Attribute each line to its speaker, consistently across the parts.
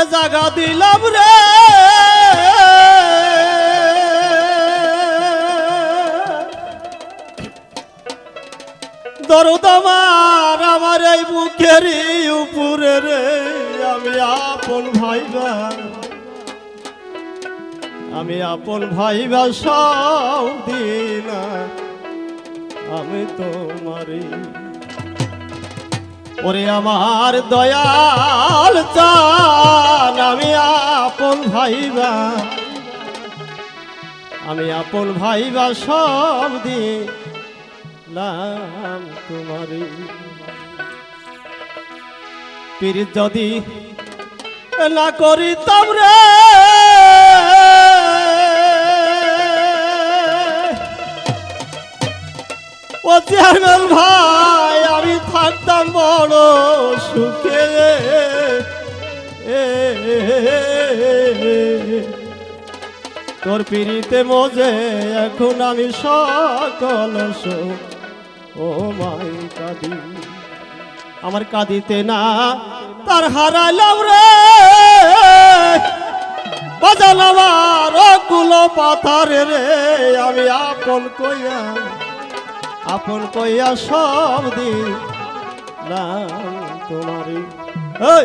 Speaker 1: এ জাগা দিলাম রে। দরদ আমার এই বুকের উপরে রে। আমি আপন ভাইবা। আমি আপন ভাইবা সব দিন আমি তোমারি ওরে আমার দয়াল ভাইবা। আমি আপন ভাইবা সব দিলাম তোমারি পীর যদি না করিতাম রে, ও চেয়ারম্যান ভাই, আমি থাকতাম বড় সুখে। তোর পিড়িতে মজে, এখন আমি সকল ও মাই কাঁদি। আমার কাঁদিতে না, তার হারাইলাম রে। বাজান আমার কুলো পাথারে রে। আমি আপন কইয়া আপন কইয়া সব দিন তোমারি এই!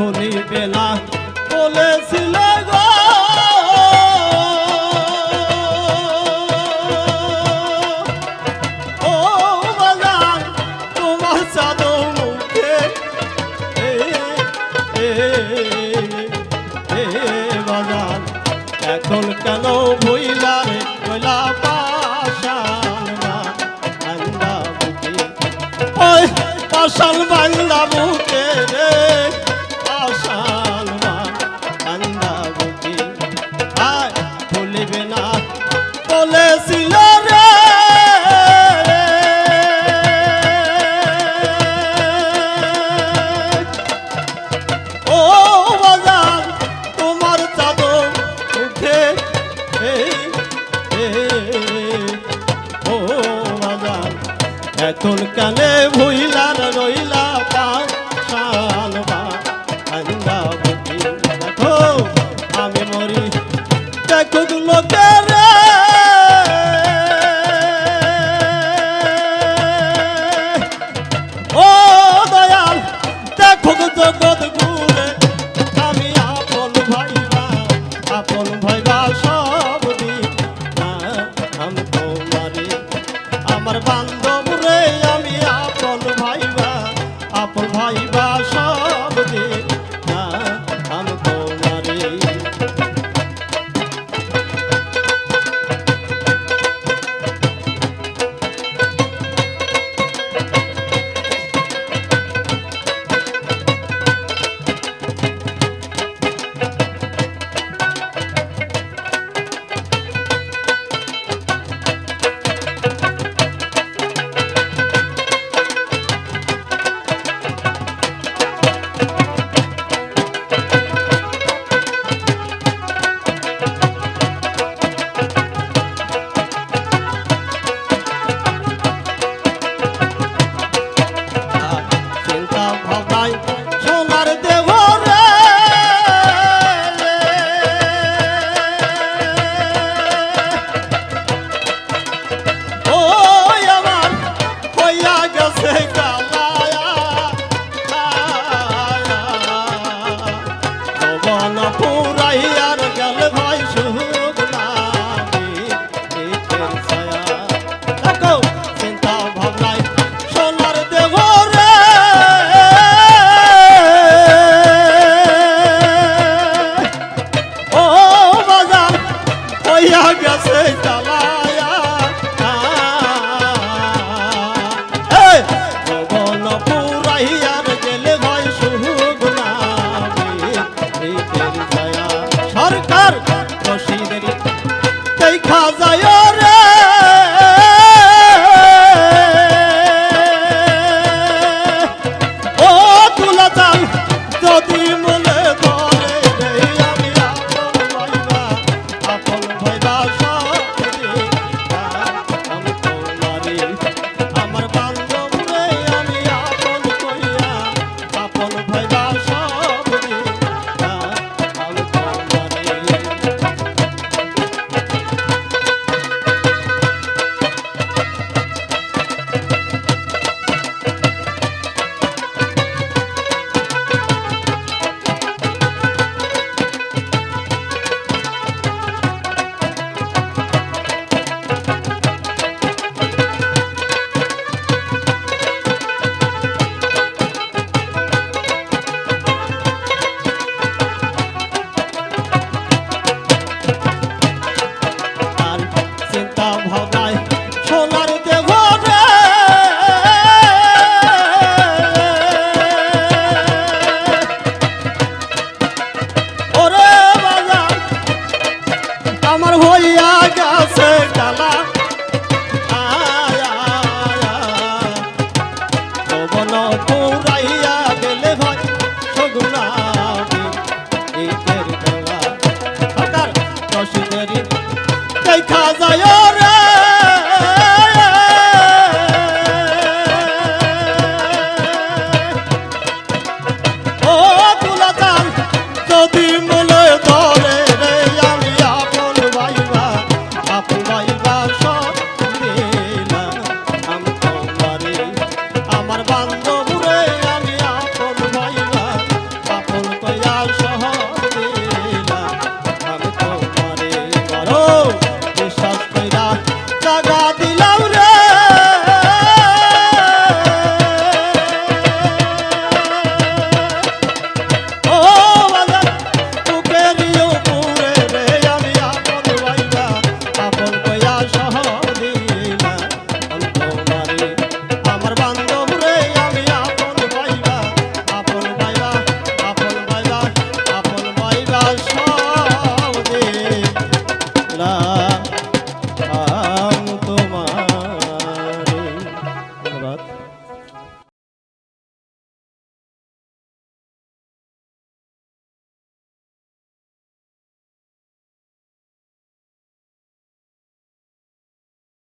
Speaker 1: ভুলিবে না বলেছিল গো। এখন কেন ভইলা রে ওই পাশাল বান্দা বুকে রে। এখন কালে ভুইলার রইলা পাশাল বা আমি মরি। দেখো লোকের